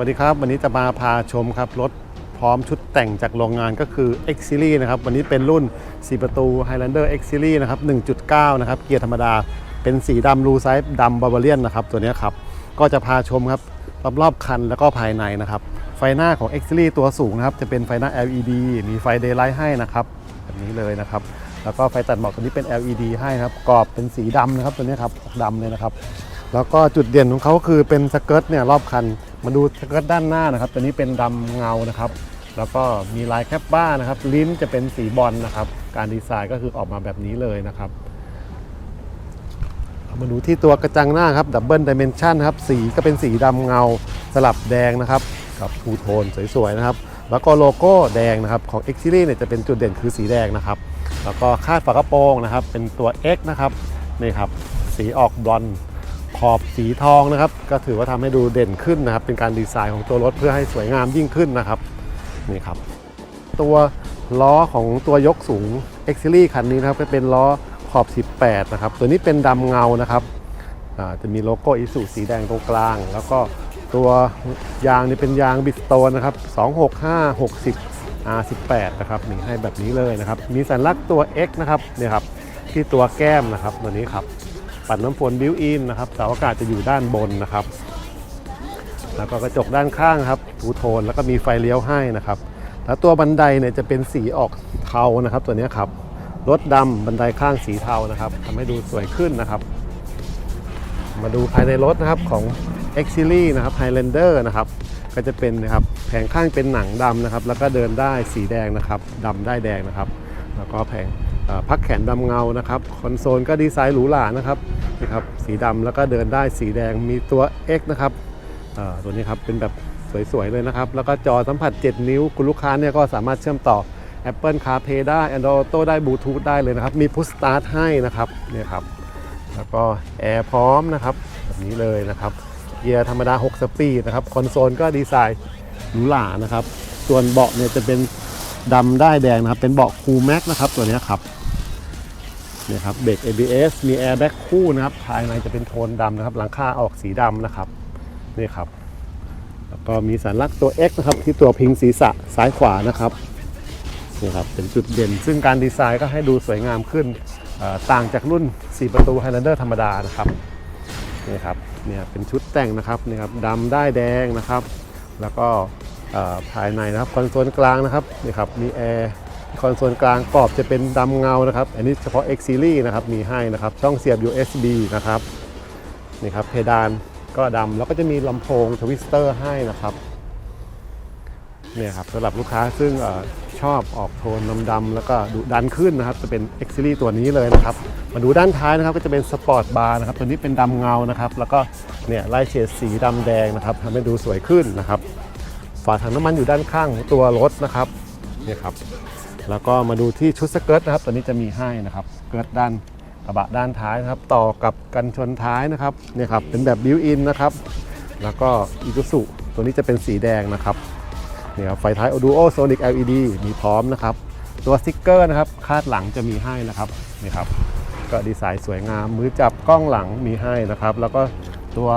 วัสดีครับ วันนี้จะมาพาชมครับรถพร้อมชุดแต่งจากโรงงานก็คือ X Series นะครับ วันนี้เป็นรุ่น 4 ประตู Highlander X Series นะครับ 1.9 นะครับ เกียร์ธรรมดา เป็นสีดำรูไซส์ดำบา v าเ i ียนนะครับ ตัวนี้ครับ ก็จะพาชมครับรอบๆคันแล้วก็ภายในนะครับ ไฟหน้าของ X Series ตัวสูงนะครับ จะเป็นไฟหน้า LED มีไฟ Daylight ให้นะครับ แบบนี้เลยนะครับ แล้วก็ไฟตัดหมอกตัวนี้เป็น LED ให้นะครับ กรอบเป็นสีดำนะครับ ตัวนี้ครับออกดำเลยนะครับ แล้วก็จุดเด่นของเขาคือเป็นสเกิร์ตเนี่ยรอบคัน มาดูสเกิร์ตด้านหน้านะครับ ตัวนี้เป็นดำเงานะครับ แล้วก็มีลายแคปบ้านะครับ ลิ้นจะเป็นสีบอลนะครับ การดีไซน์ก็คือออกมาแบบนี้เลยนะครับมาดูที่ตัวกระจังหน้าครับดับเบิลดิเมนชันครับสีก็เป็นสีดำเงาสลับแดงนะครับ กับทูโทนสวยๆนะครับ แล้วก็โลโก้แดงนะครับของ X Series เนี่ยจะเป็นจุดเด่นคือสีแดงนะครับ แล้วก็คาดฝากระโปรงนะครับ เป็นตัว X นะครับนี่ครับสีออกบลอนด์ ขอบสีทองนะครับ ก็ถือว่าทำให้ดูเด่นขึ้นนะครับ เป็นการดีไซน์ของตัวรถเพื่อให้สวยงามยิ่งขึ้นนะครับนี่ครับ ตัวล้อของตัวยกสูง X Series คันนี้นะครับก็เป็นล้อขอบ 18 นะครับ ตัวนี้เป็นดำเงานะครับจะมีโลโก้อิสุสีแดงตรงกลาง แล้วก็ตัวยางนี่เป็นยางบิสโตนนะครับ 265 60 R18 นะครับนี่ให้แบบนี้เลยนะครับ มีสัญลักษณ์ตัว X นะครับนี่ครับที่ตัวแก้มนะครับตัวนี้ครับ ปัดน้ำฝนบิวอินนะครับเสาอากาศจะอยู่ด้านบนนะครับ แล้วก็กระจกด้านข้างครับทูโทนแล้วก็มีไฟเลี้ยวให้นะครับ แล้วตัวบันไดเนี่ยจะเป็นสีออกเทานะครับ ตัวนี้ครับรถดำบันไดข้างสีเทานะครับทำให้ดูสวยขึ้นนะครับ มาดูภายในรถนะครับของ X Series นะครับ Highlander นะครับ ก็จะเป็นนะครับแผงข้างเป็นหนังดำนะครับ แล้วก็เดินได้สีแดงนะครับดำได้แดงนะครับ แล้วก็แผง พักแขนดำเงานะครับคอนโซลก็ดีไซน์หรูหรานะครับนี่ครับสีดำแล้วก็เดินได้สีแดงมีตัว X นะครับอ่อตัวนี้ครับเป็นแบบสวยๆเลยนะครับ แล้วก็จอสัมผัส 7 นิ้ว คุณลูกค้าเนี่ยก็สามารถเชื่อมต่อ Apple CarPlay ได้ Android Auto ได้ Bluetooth ได้เลยนะครับ มี Push Start ให้นะครับเนี่ยครับ แล้วก็แอร์พร้อมนะครับแบบนี้เลยนะครับเกียร์ธรรมดา 6 สปีดนะครับ คอนโซลก็ดีไซน์หรูหรานะครับ ส่วนเบาะเนี่ยจะเป็นดำได้แดงนะครับ เป็นเบาะคูลแม็กนะครับตัวนี้ครับ นี่ครับเบรก ABS มีแอร์แบ็กคู่นะครับภายในจะเป็นโทนดำนะครับ หลังคาออกสีดำนะครับนี่ครับ แล้วก็มีสัญลักษณ์ตัว X นะครับ ที่ตัวพิงศีรษะซ้ายขวานะครับนี่ครับเป็นจุดเด่น ซึ่งการดีไซน์ก็ให้ดูสวยงามขึ้นต่างจากรุ่น 4 ประตู Highlander ธรรมดานะครับนี่ครับเนี่ยเป็นชุดแต่งนะครับนี่ครับดำได้แดงนะครับ แล้วก็ภายในนะครับคอนโซลกลางนะครับนี่ครับมีแอร์ คอนโซลกลางกรอบจะเป็นดำเงานะครับ อันนี้เฉพาะ X Series นะครับมีให้นะครับ ช่องเสียบ USB นะครับนี่ครับเพดานก็ดำแล้วก็จะมีลำโพงทวิสเตอร์ให้นะครับเนี่ยครับสำหรับลูกค้าซึ่งอชอบออกโทนดำๆแล้วก็ดุดันขึ้นนะครับ จะเป็น X Series ตัวนี้เลยนะครับ มาดูด้านท้ายนะครับก็จะเป็นสปอร์ตบาร์นะครับตัวนี้เป็นดำเงานะครับ แล้วก็เนี่ยไล่เฉดสีดำแดงนะครับทำให้ดูสวยขึ้นนะครับฝาถังน้ำมันอยู่ด้านข้างของตัวรถนะครับนี่ครับ แล้วก็มาดูที่ชุดสเกิร์ตนะครับตัวนี้จะมีให้นะครับสเกิร์ตด้านกระบะด้านท้ายนะครับ ต่อกับกันชนท้ายนะครับเนี่ยครับเป็นแบบบิวอินนะครับ แล้วก็อีกุสุตัวนี้จะเป็นสีแดงนะครับเนี่ยครับไฟท้าย Duo Sonic LED มีพร้อมนะครับ ตัวสติ๊กเกอร์นะครับคาดหลังจะมีให้นะครับนี่ครับก็ดีไซน์สวยงาม มือจับกล้องหลังมีให้นะครับ แล้วก็ตัว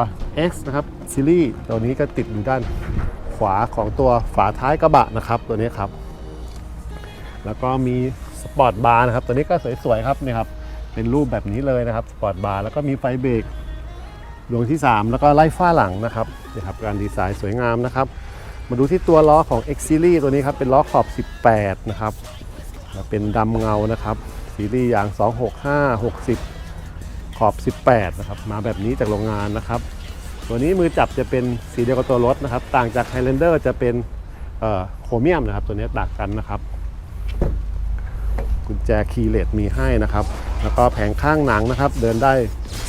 X นะครับซีรีส์ตัวนี้ก็ติดอยู่ด้านขวาของตัวฝาท้ายกระบะนะครับตัวนี้ครับ แล้วก็มีสปอร์ตบาร์นะครับ ตัวนี้ก็สวยๆครับนี่ครับ เป็นรูปแบบนี้เลยนะครับ สปอร์ตบาร์แล้วก็มีไฟเบรกดวงที่ 3 แล้วก็ไล่ฝ้าหลังนะครับนี่ครับ การดีไซน์สวยงามนะครับ มาดูที่ตัวล้อของ X Series ตัวนี้ครับ เป็นล้อขอบ 18 นะครับเป็นดำเงานะครับ ซีรีส์อย่าง 265 60 ขอบ 18 นะครับ มาแบบนี้จากโรงงานนะครับ ตัวนี้มือจับจะเป็นสีเดียวกับตัวรถนะครับ ต่างจาก Highlander จะเป็นโครเมียมนะครับ ตัวนี้ต่างกันนะครับ กุญแจคีย์เลสมีให้นะครับ แล้วก็แผงข้างหนังนะครับ เดินได้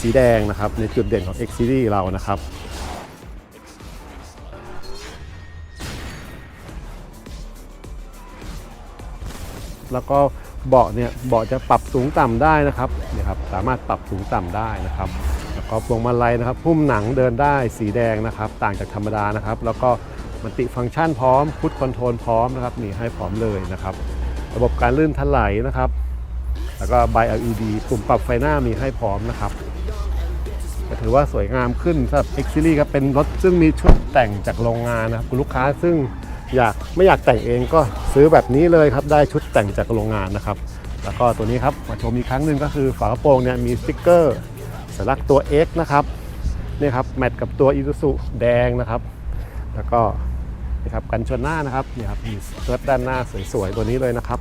สีแดงนะครับ ในจุดเด่นของ X Series เรานะครับแล้วก็เบาะเนี่ยเบาะจะปรับสูงต่ำได้นะครับเนี่ยครับสามารถปรับสูงต่ำได้นะครับ แล้วก็พวงมาลัยนะครับพุ่มหนังเดินได้สีแดงนะครับ ต่างจากธรรมดานะครับ แล้วก็มันติฟังก์ชันพร้อมพุทคอนโทรลพร้อมนะครับมีให้พร้อมเลยนะครับ ระบบการลื่นถลายนะครับ แล้วก็ใบ LED ปุ่มปรับไฟหน้ามีให้พร้อมนะครับถือว่าสวยงามขึ้นสำหรับ X Series ครับเป็นรถซึ่งมีชุดแต่งจากโรงงานนะครับคุณลูกค้าซึ่งอยากไม่อยากแต่งเองก็ซื้อแบบนี้เลยครับได้ชุดแต่งจากโรงงานนะครับ แล้วก็ตัวนี้ครับมาชมอีกครั้งหนึ่งก็คือฝากระโปรงเนี่ยมีสติ๊กเกอร์สัญลักษณ์ตัว X นะครับนี่ครับแมทกับตัว i ู z u แดงนะครับ แล้วก็ นี่ครับกันชนหน้านะครับนี่ครับมีร์ฟด้านหน้าสวยๆตัวนี้เลยนะครับ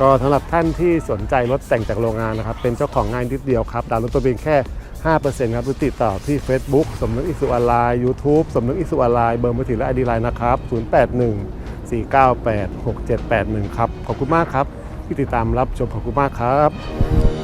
ก็สำหรับท่านที่สนใจรถแต่งจากโรงงานนะครับ เป็นเจ้าของงายนิดเดียวครับดาวน์รถตัวเพียงแค่ 5%ครับหรือติดต่อที่ Facebook สมนึกอิสุออนไลน์ YouTube สมนึกอิสุออนไลน์เบอร์มือถือและไอดีไลน์นะครับ 081 498 6781 ครับ ขอบคุณมากครับ ที่ติดตามรับชมขอบคุณมากครับ